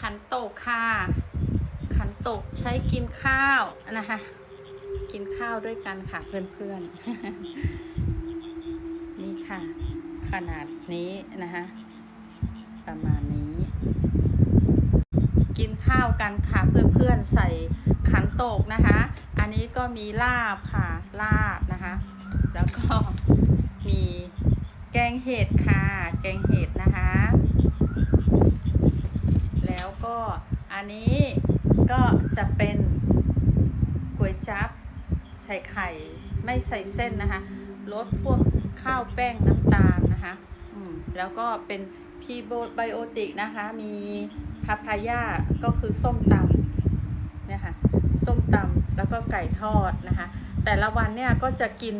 ขันโตกค่ะ ขันโตกใช้กินข้าวนะคะ กินข้าวด้วยกันค่ะเพื่อนๆ นี่ค่ะ ขนาดนี้นะคะ ประมาณนี้ กินข้าวกันค่ะเพื่อนๆใส่ขันโตกนะคะ อันนี้ก็มีลาบค่ะ ลาบนะคะ แล้วก็มีแกงเห็ดค่ะ แกงเห็ดนะคะ แล้วก็ อันนี้ก็จะเป็นก๋วยจั๊บใส่ไข่ไม่ใส่เส้นนะคะลดพวกข้าวแป้งน้ำตาลนะคะอืมแล้วก็เป็นพีโบไบโอติกนะคะ มีพาพายาก็คือส้มตำเนี่ยค่ะส้มตำแล้วก็ไก่ทอดนะคะ แต่ละวันเนี่ยก็จะกิน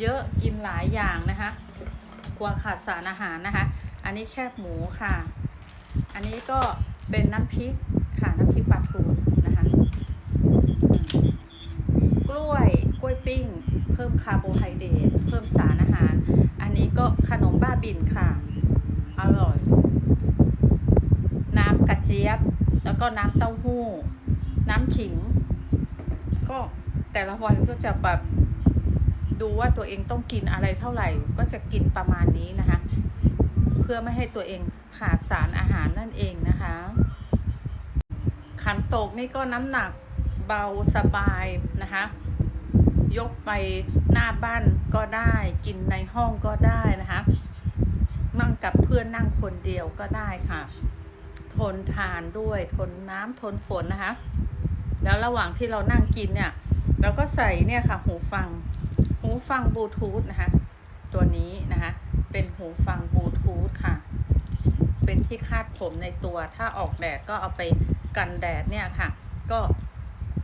เยอะกินหลายอย่างนะคะกลัวขาดสารอาหารนะคะ อันนี้แคบหมูค่ะ อันนี้ก็เป็นน้ำพริกค่ะน้ำพริก ปลาทูนะคะกล้วยกล้วยปิ้ง เพิ่มคาร์โบไฮเดรตเพิ่มสารอาหาร อันนี้ก็ขนมบ้าบินค่ะ อร่อย น้ำกระเจี๊ยบ แล้วก็น้ำเต้าหู้ น้ำขิง ก็แต่ละวันก็จะแบบดูว่าตัวเองต้องกินอะไรเท่าไหร่ ก็จะกินประมาณนี้นะคะ เพื่อไม่ให้ตัวเองขาดสารอาหารนั่นเองนะคะ ตกนี่ก็น้ำหนักเบาสบายนะคะ ยกไปหน้าบ้านก็ได้กินในห้องก็ได้นะคะนั่งกับเพื่อนนั่งคนเดียวก็ได้ค่ะ ทนทานด้วยทนน้ำทนฝนนะคะ แล้วระหว่างที่เรานั่งกินเนี่ยเราก็ใส่เนี่ยค่ะ หูฟัง หูฟังบลูทูธนะคะ ตัวนี้นะคะ เป็นหูฟังบลูทูธค่ะ เป็นที่คาดผมในตัวถ้าออกแดดก็เอาไป กันแดดเนี่ยค่ะ ก็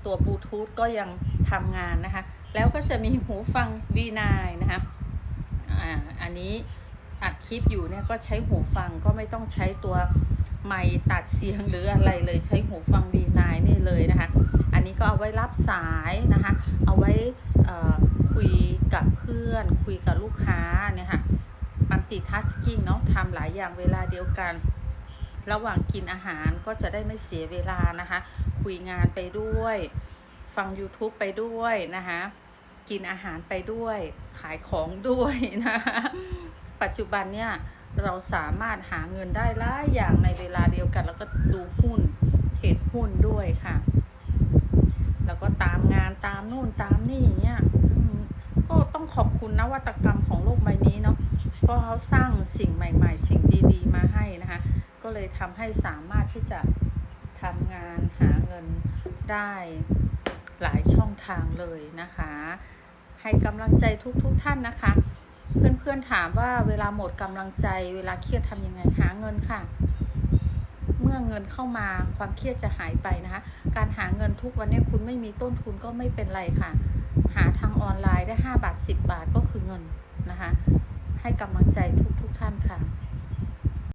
ตัวบลูทูธก็ยังทำงานนะคะ แล้วก็จะมีหูฟัง V9 นะคะอ่าอันนี้อัดคลิปอยู่เนี่ยก็ใช้หูฟังก็ไม่ต้องใช้ตัวไมตัดเสียงหรืออะไรเลยใช้หูฟัง V9 นี่เลยนะคะ อันนี้ก็เอาไว้รับสายนะคะ เอาไว้คุยกับเพื่อน คุยกับลูกค้าเนี่ยค่ะ มัลติทัสกิ้งเนาะทำหลายอย่างเวลาเดียวกัน ระหว่างกินอาหารก็จะได้ไม่เสียเวลานะคะ คุยงานไปด้วย ฟัง YouTube ไปด้วยนะคะ กินอาหารไปด้วย ขายของด้วยนะคะปัจจุบันเนี่ยเราสามารถหาเงินได้หลายอย่างในเวลาเดียวกัน แล้วก็ดูหุ้นเทรดหุ้นด้วยค่ะ แล้วก็ตามงานตามนู่นตามนี่อย่างเงี้ยก็ต้องขอบคุณนวัตกรรมของโลกใบนี้เนาะเพราะเขาสร้างสิ่งใหม่ ๆ สิ่งดีๆ มาให้นะคะ ก็เลยทำให้สามารถที่จะทำงานหาเงินได้หลายช่องทางเลยนะคะ ให้กำลังใจทุกๆทท่านนะคะ เพื่อนๆถามว่าเวลาหมดกำลังใจเวลาเครียดทำยังไงหาเงินค่ะ เมื่อเงินเข้ามาความเครียดจะหายไปนะคะ การหาเงินทุกวันนี้คุณไม่มีต้นทุนก็ไม่เป็นไรค่ะ หาทางออนไลน์ได้ 5 บาท 10 บาทก็คือเงินนะคะ ให้กำลังใจทุกๆทท่านค่ะ